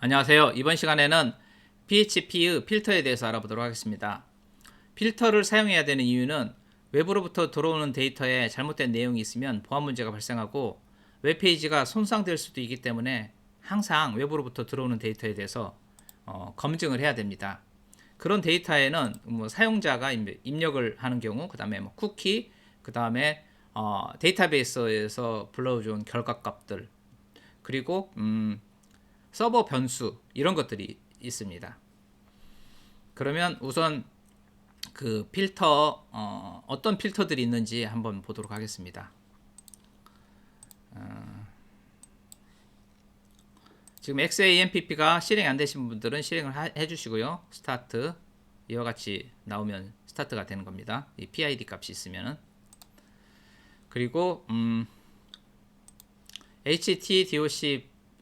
안녕하세요. 이번 시간에는 PHP의 필터에 대해서 알아보도록 하겠습니다. 필터를 사용해야 되는 이유는 외부로부터 들어오는 데이터에 잘못된 내용이 있으면 보안 문제가 발생하고 웹페이지가 손상될 수도 있기 때문에 항상 외부로부터 들어오는 데이터에 대해서 어, 검증을 해야 됩니다. 그런 데이터에는 뭐 사용자가 입- 입력을 하는 경우, 그 다음에 뭐 쿠키, 그 다음에 어, 데이터베이스에서 불러준 결과값들, 그리고 음, 서버 변수 이런 것들이 있습니다. 그러면 우선 그 필터 어, 어떤 필터들이 있는지 한번 보도록 하겠습니다. 어, 지금 XAMPP가 실행 안 되신 분들은 실행을 하- 해주시고요. 스타트 이와 같이 나오면 스타트가 되는 겁니다. 이 PID 값이 있으면은 그리고 음,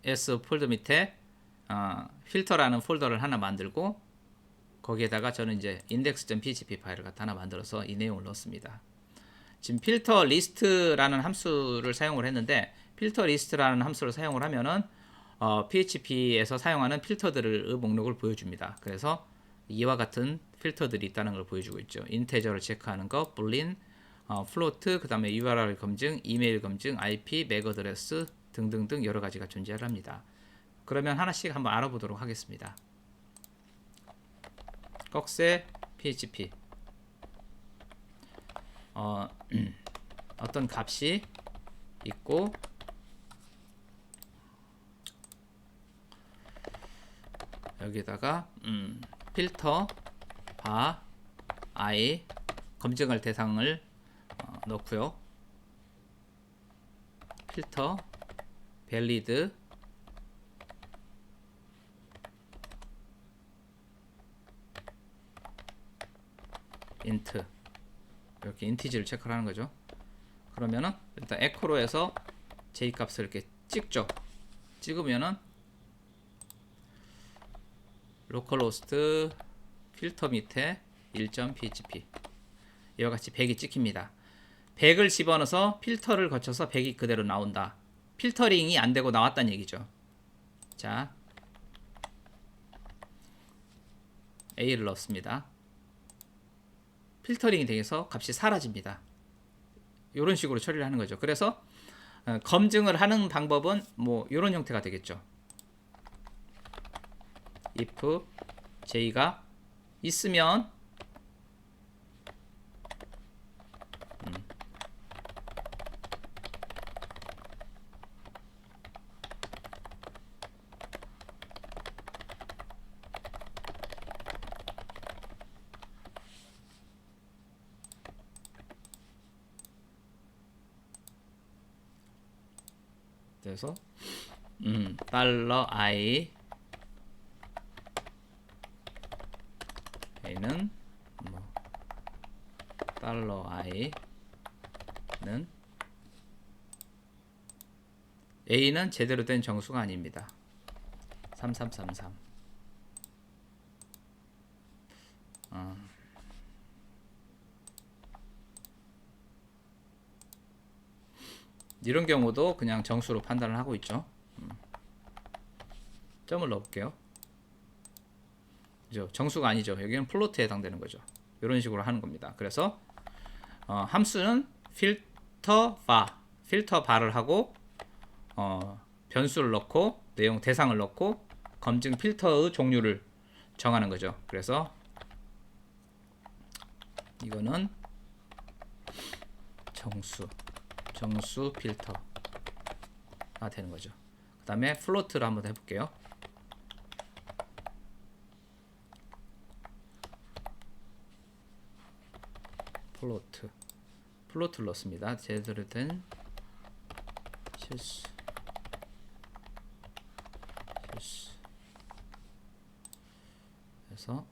htdocs 폴더 밑에 어, 필터라는 폴더를 하나 만들고 거기에다가 저는 이제 index.php 파일을 갖다 하나 만들어서 이 내용을 넣었습니다. 지금 필터 리스트라는 함수를 사용을 했는데 필터 리스트라는 함수를 사용을 하면은 어, PHP에서 사용하는 필터들의 목록을 보여줍니다. 그래서 이와 같은 필터들이 있다는 걸 보여주고 있죠. 인테저를 체크하는 거, 불린, 어, 플로트, 그 다음에 URL 검증, 이메일 검증, IP, 맥 어드레스 등등등 여러 가지가 존재를 합니다. 그러면 하나씩 한번 알아보도록 하겠습니다. 꺽쇠 PHP 어, 어떤 값이 있고 여기다가 음, 필터 바 i 검증할 대상을 어, 넣고요. 필터 밸리드 인트 이렇게 인티지를 체크를 하는 거죠. 그러면은 일단 에코로 해서 j 값을 이렇게 찍죠. 찍으면은 로컬 호스트 필터 밑에 1.php 이와 같이 100이 찍힙니다. 100을 집어넣어서 필터를 거쳐서 100이 그대로 나온다. 필터링이 안 되고 나왔다는 얘기죠. 자, A를 넣습니다. 필터링이 되면서 값이 사라집니다. 이런 식으로 처리를 하는 거죠. 그래서 어, 검증을 하는 방법은 뭐 이런 형태가 되겠죠. if j가 있으면 음. 그래서 음, 달러 i a는 뭐 달러 i는 a는 제대로 된 정수가 아닙니다. 3333 어. 이런 경우도 그냥 정수로 판단을 하고 있죠. 음. 점을 넣을게요. 그죠? 정수가 아니죠. 여기는 플로트에 해당되는 거죠. 이런 식으로 하는 겁니다. 그래서 어, 함수는 필터 바, 필터 바를 하고 어, 변수를 넣고 내용 대상을 넣고 검증 필터의 종류를 정하는 거죠. 그래서 이거는 정수 정수 필터가 되는 거죠. 그 다음에 플로트를 한번 해볼게요. 플로트 플로트를 넣습니다. 제대로 된 실수 실수 그래서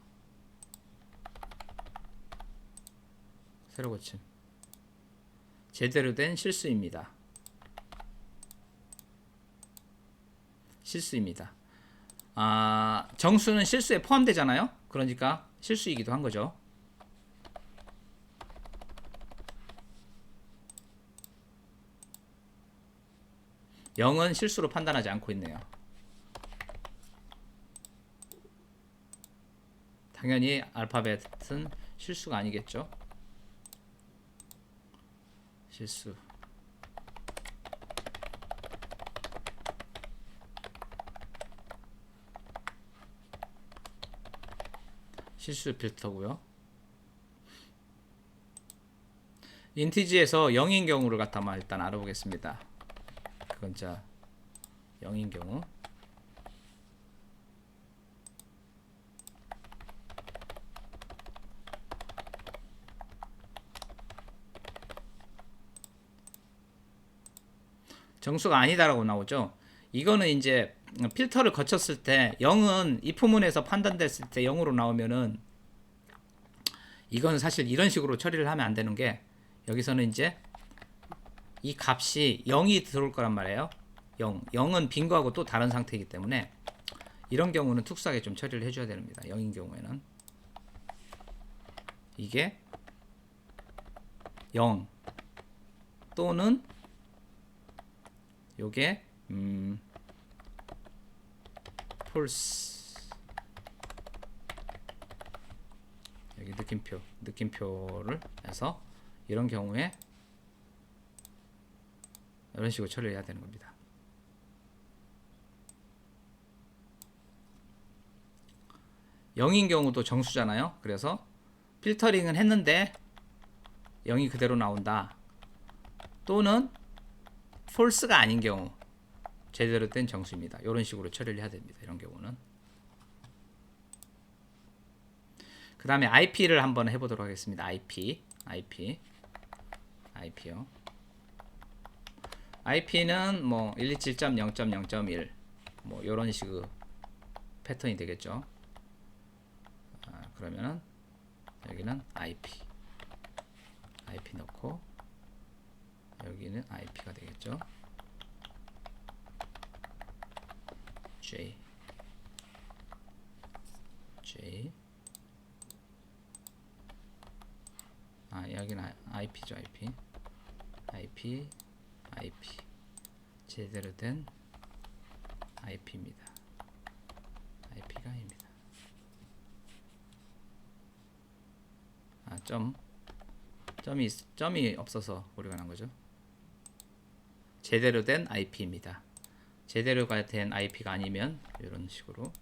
새로 고침 제대로 된 실수입니다. 실수입니다. 아, 정수는 실수에 포함되잖아요. 그러니까 실수이기도 한 거죠. 0은 실수로 판단하지 않고 있네요. 당연히 알파벳은 실수가 아니겠죠. 실수. 실수 필터고요. 인티지에서 0인 경우를 갖다만 일단 알아보겠습니다. 그건 자 0인 경우 정수가 아니다라고 나오죠. 이거는 이제 필터를 거쳤을 때 0은 이 부문에서 판단됐을 때 0으로 나오면은 이건 사실 이런 식으로 처리를 하면 안 되는 게 여기서는 이제 이 값이 0이 들어올 거란 말이에요. 0. 0은 빈 거하고 또 다른 상태이기 때문에 이런 경우는 특수하게 좀 처리를 해줘야 됩니다. 0인 경우에는 이게 0 또는 요게 음 폴스 여기 느낌표 느낌표를 해서 이런 경우에 이런 식으로 처리해야 되는 겁니다. 영인 경우도 정수잖아요. 그래서 필터링은 했는데 0이 그대로 나온다. 또는 폴스가 아닌 경우 제대로 된 정수입니다. 이런 식으로 처리를 해야 됩니다. 이런 경우는 그 다음에 IP를 한번 해보도록 하겠습니다. IP, IP, IP요. IP는 뭐 127.0.0.1 뭐 이런 식의 패턴이 되겠죠. 아, 그러면은 여기는 IP, IP 넣고 여기는 IP가 되겠죠. J. J. 아 여기는 IP죠 IP IP IP 제대로 된 IP입니다. IP가 아닙니다. 아 점 점이 점이 없어서 오류가 난 거죠. 제대로 된 IP입니다. 제대로가 된 IP가 아니면 이런 식으로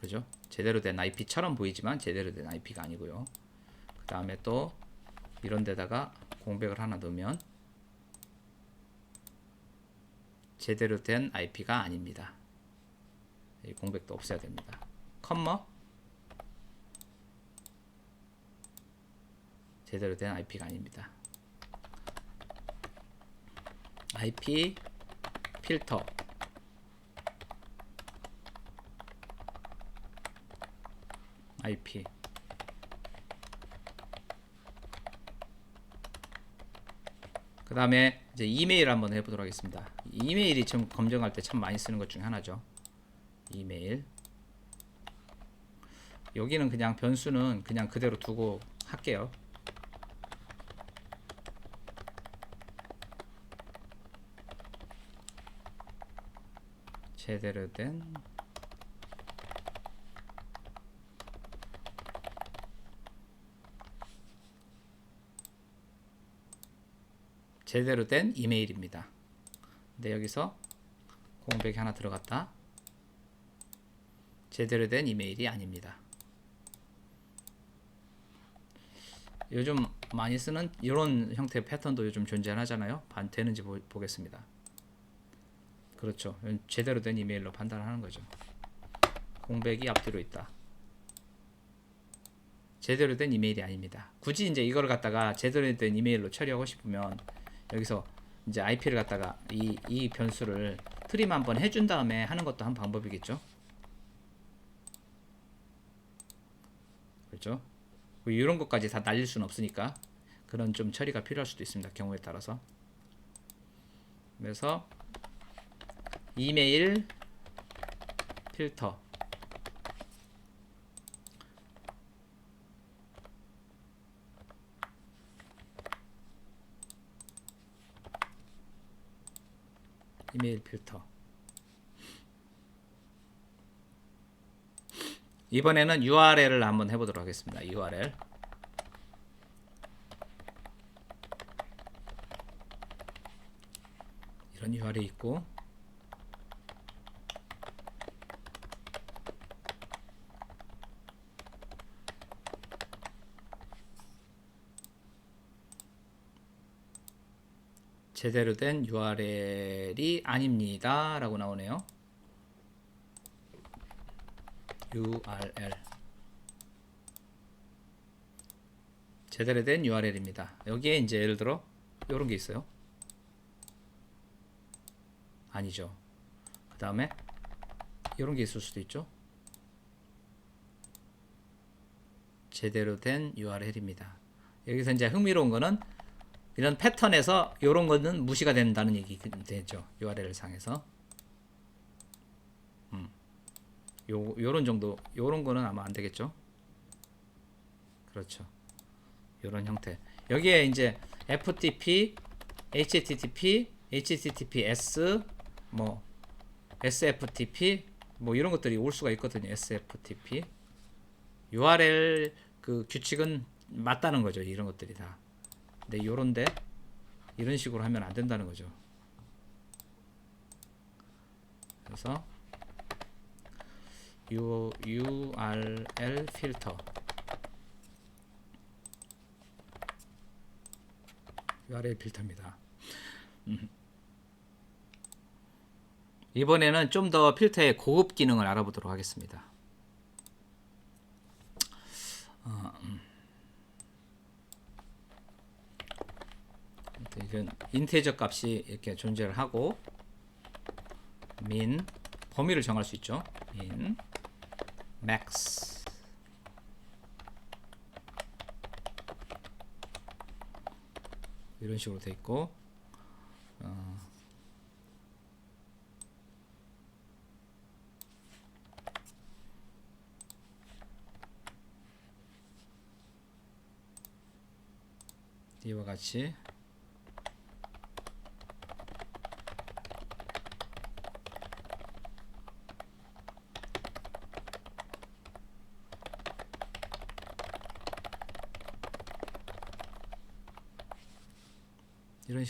그죠? 제대로 된 IP처럼 보이지만 제대로 된 IP가 아니고요. 그 다음에 또 이런 데다가 공백을 하나 넣으면 제대로 된 IP가 아닙니다. 이 공백도 없애야 됩니다. 컴마 제대로 된 IP가 아닙니다. IP 필터 IP 그 다음에 이제 이메일 한번 해보도록 하겠습니다. 이메일이 지금 검증할 때 참 많이 쓰는 것 중에 하나죠. 이메일 여기는 그냥 변수는 그냥 그대로 두고 할게요. 제대로 된 제대로 된 이메일입니다. 근데 여기서 공백이 하나 들어갔다. 제대로 된 이메일이 아닙니다. 요즘 많이 쓰는 이런 형태의 패턴도 요즘 존재하잖아요. 반 되는지 보, 보겠습니다. 그렇죠. 제대로 된 이메일로 판단하는 거죠. 공백이 앞뒤로 있다. 제대로 된 이메일이 아닙니다. 굳이 이제 이걸 갖다가 제대로 된 이메일로 처리하고 싶으면 여기서 이제 IP를 갖다가 이, 이 변수를 트림 한번 해준 다음에 하는 것도 한 방법이겠죠. 그렇죠. 뭐 이런 것까지 다 날릴 수는 없으니까 그런 좀 처리가 필요할 수도 있습니다. 경우에 따라서. 그래서 이메일 필터 이메일 필터 이번에는 URL을 한번 해보도록 하겠습니다. URL. 이런 URL이 있고 제대로 된 URL이 아닙니다. 라고 나오네요. URL 제대로 된 URL입니다. 여기에 이제 예를 들어 이런 게 있어요. 아니죠. 그 다음에 이런 게 있을 수도 있죠. 제대로 된 URL입니다. 여기서 이제 흥미로운 거는 이런 패턴에서 이런 거는 무시가 된다는 얘기 되죠. URL 상에서. 음. 요 요런 정도 요런 거는 아마 안 되겠죠. 그렇죠. 요런 형태. 여기에 이제 FTP, HTTP, HTTPS 뭐 SFTP 뭐 이런 것들이 올 수가 있거든요. SFTP. URL 그 규칙은 맞다는 거죠. 이런 것들이 다. 근데 요런데 이런 식으로 하면 안 된다는 거죠. 그래서 U, URL 필터 URL 필터입니다. 음. 이번에는 좀 더 필터의 고급 기능을 알아보도록 하겠습니다. 어, 음. 이건 인테저 값이 이렇게 존재를 하고 min 범위를 정할 수 있죠. min max 이런 식으로 돼 있고 어, 이와 같이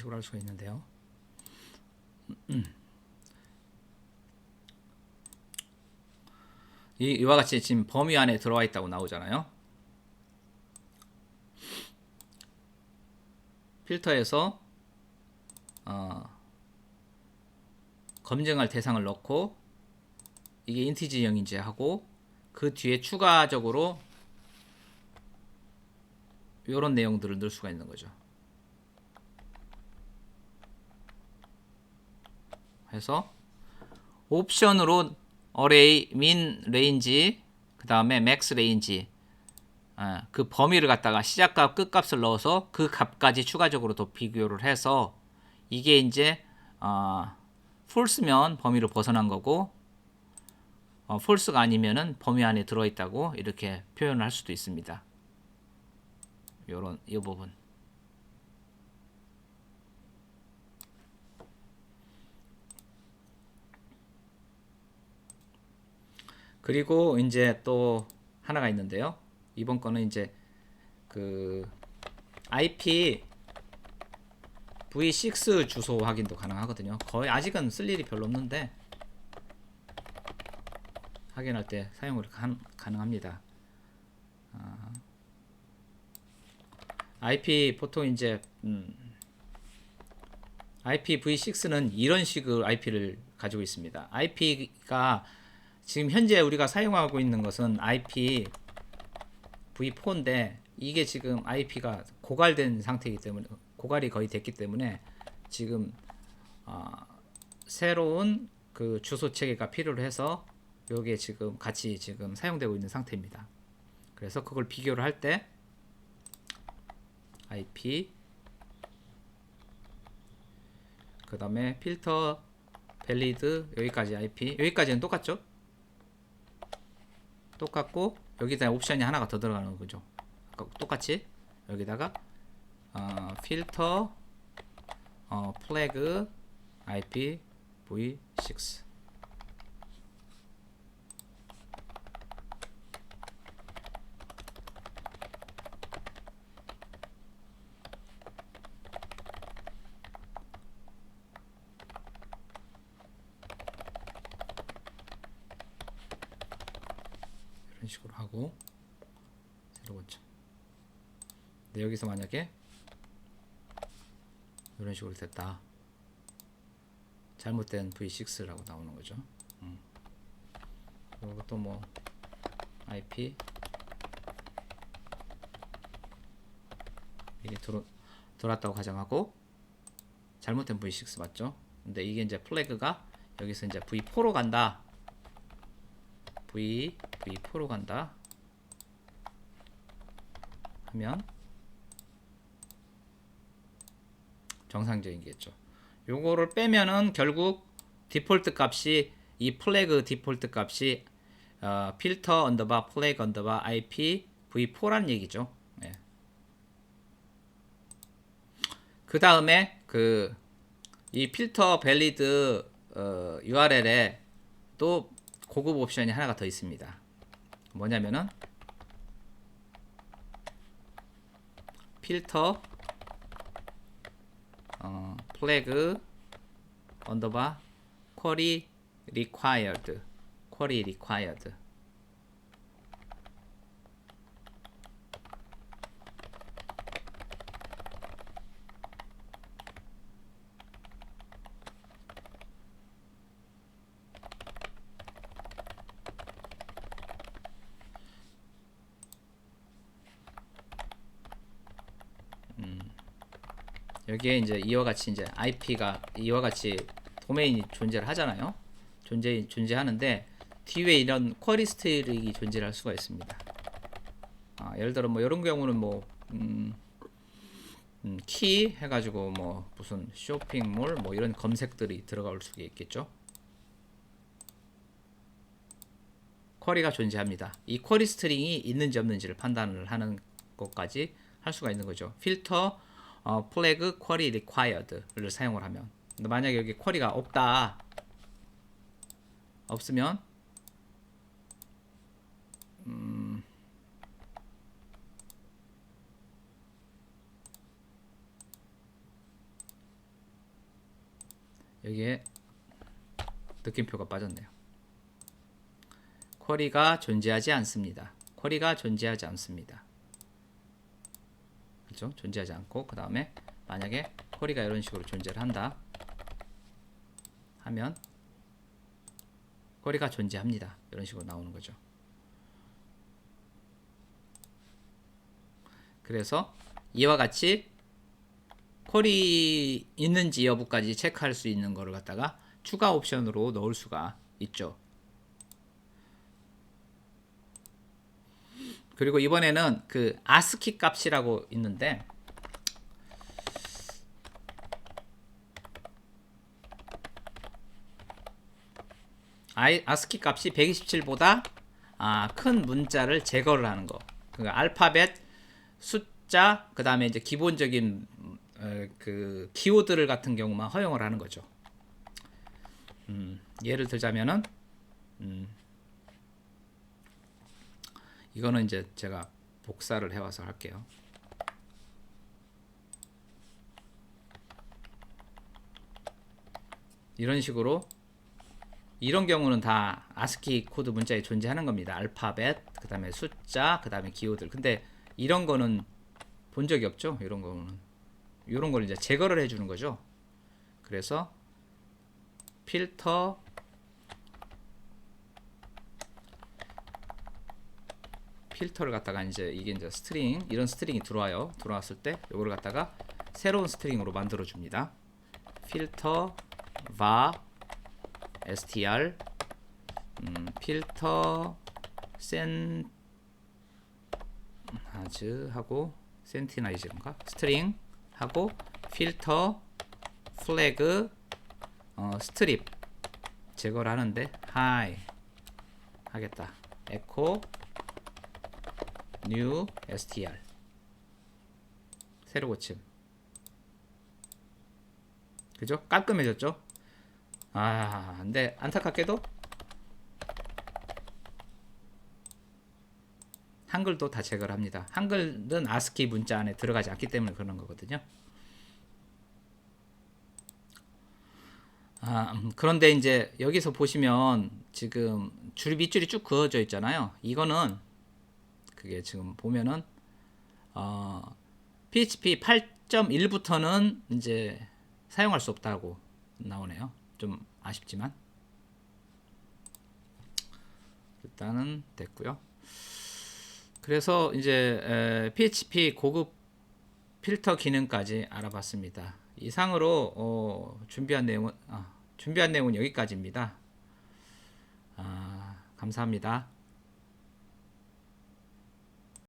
식으로 할 수가 있는데요. 이, 이와 같이 지금 범위 안에 들어와 있다고 나오잖아요. 필터에서 어, 검증할 대상을 넣고 이게 인티지형인지 하고 그 뒤에 추가적으로 이런 내용들을 넣을 수가 있는 거죠. 해서 옵션으로 어레이 민 레인지 그 다음에 맥스 레인지 아, 그 범위를 갖다가 시작값 끝값을 넣어서 그 값까지 추가적으로 더 비교를 해서 이게 이제 어, 폴스면 범위로 벗어난 거고 어, 폴스가 아니면은 범위 안에 들어있다고 이렇게 표현을 할 수도 있습니다. 요런 이 부분. 그리고 이제 또 하나가 있는데요. 이번 거는 이제 그 IP V6 주소 확인도 가능하거든요. 거의 아직은 쓸 일이 별로 없는데 확인할 때 사용을 가, 가능합니다. 아, IP 보통 이제 음, IPv6는 이런 식의 IP를 가지고 있습니다. IP가 지금 현재 우리가 사용하고 있는 것은 IP V4인데 이게 지금 IP가 고갈된 상태이기 때문에 고갈이 거의 됐기 때문에 지금 어, 새로운 그 주소 체계가 필요로 해서 요게 지금 같이 지금 사용되고 있는 상태입니다. 그래서 그걸 비교를 할 때 IP 그 다음에 필터 밸리드 여기까지 IP 여기까지는 똑같죠? 똑같고 여기다 옵션이 하나가 더 들어가는 거죠. 똑같이 여기다가 어, 필터 어, 플래그 IPv6 여기서 만약에 이런 식으로 됐다. 잘못된 V6라고 나오는 거죠. 음. 그리고 또 뭐 IP 이게 돌, 돌았다고 가정하고 잘못된 V6 맞죠? 근데 이게 이제 플래그가 여기서 이제 V4로 간다. V V4로 간다. 하면 정상적이겠죠. 요거를 빼면은 결국 디폴트 값이 이 플래그 디폴트 값이 어, 필터 언더바 플래그 언더바 IP v4란 얘기죠. 예. 그 다음에 그 이 필터 밸리드 어, URL에 또 고급 옵션이 하나가 더 있습니다. 뭐냐면은 필터 어, 플래그 언더바 쿼리 required 쿼리 required 여기에 이제 이와 같이 이제 IP가 이와 같이 도메인이 존재를 하잖아요. 존재 존재하는데 뒤에 이런 쿼리 스트링이 존재할 수가 있습니다. 아, 예를 들어 뭐 이런 경우는 뭐 음, 음, 키 해가지고 뭐 무슨 쇼핑몰 뭐 이런 검색들이 들어갈 수가 있겠죠. 쿼리가 존재합니다. 이 쿼리 스트링이 있는지 없는지를 판단을 하는 것까지 할 수가 있는 거죠. 필터 어, 플래그 쿼리 required를 사용을 하면 만약에 여기 쿼리가 없다 없으면 음, 여기에 느낌표가 빠졌네요. 쿼리가 존재하지 않습니다. 쿼리가 존재하지 않습니다. 그렇죠? 존재하지 않고 그 다음에 만약에 쿼리가 이런 식으로 존재를 한다 하면 쿼리가 존재합니다. 이런 식으로 나오는 거죠. 그래서 이와 같이 쿼리 있는지 여부까지 체크할 수 있는 거를 갖다가 추가 옵션으로 넣을 수가 있죠. 그리고 이번에는 그 아스키 값이라고 있는데 아스키 값이 127보다 아, 큰 문자를 제거를 하는 거. 그 알파벳, 숫자, 그 다음에 이제 기본적인 어, 그 키워드를 같은 경우만 허용을 하는 거죠. 음, 예를 들자면은 음, 이거는 이제 제가 복사를 해와서 할게요. 이런 식으로 이런 경우는 다 아스키 코드 문자에 존재하는 겁니다. 알파벳, 그 다음에 숫자, 그 다음에 기호들. 근데 이런 거는 본 적이 없죠. 이런 거는. 이런 걸 이제 제거를 해주는 거죠. 그래서 필터 필터를 갖다가 이제 이게 이제 스트링 이런 스트링이 들어와요. 들어왔을 때 이걸 갖다가 새로운 스트링으로 만들어 줍니다. 필터 va str 음, 필터 센 하즈 하고 센티나이즈인가? 스트링 하고 필터 플래그 어, 스트립. 제거를 하는데 하이. 하겠다. 에코 new str 새로 고침 그죠? 깔끔해졌죠? 아 근데 안타깝게도 한글도 다 제거를 합니다 한글은 아스키 문자 안에 들어가지 않기 때문에 그런 거거든요 아, 음, 그런데 이제 여기서 보시면 지금 줄 밑줄이 쭉 그어져 있잖아요. 이거는 그게 지금 보면은 어, PHP 8.1부터는 이제 사용할 수 없다고 나오네요. 좀 아쉽지만 일단은 됐고요. 그래서 이제 에, PHP 고급 필터 기능까지 알아봤습니다. 이상으로 어, 준비한 내용은 아, 준비한 내용은 여기까지입니다. 아, 감사합니다.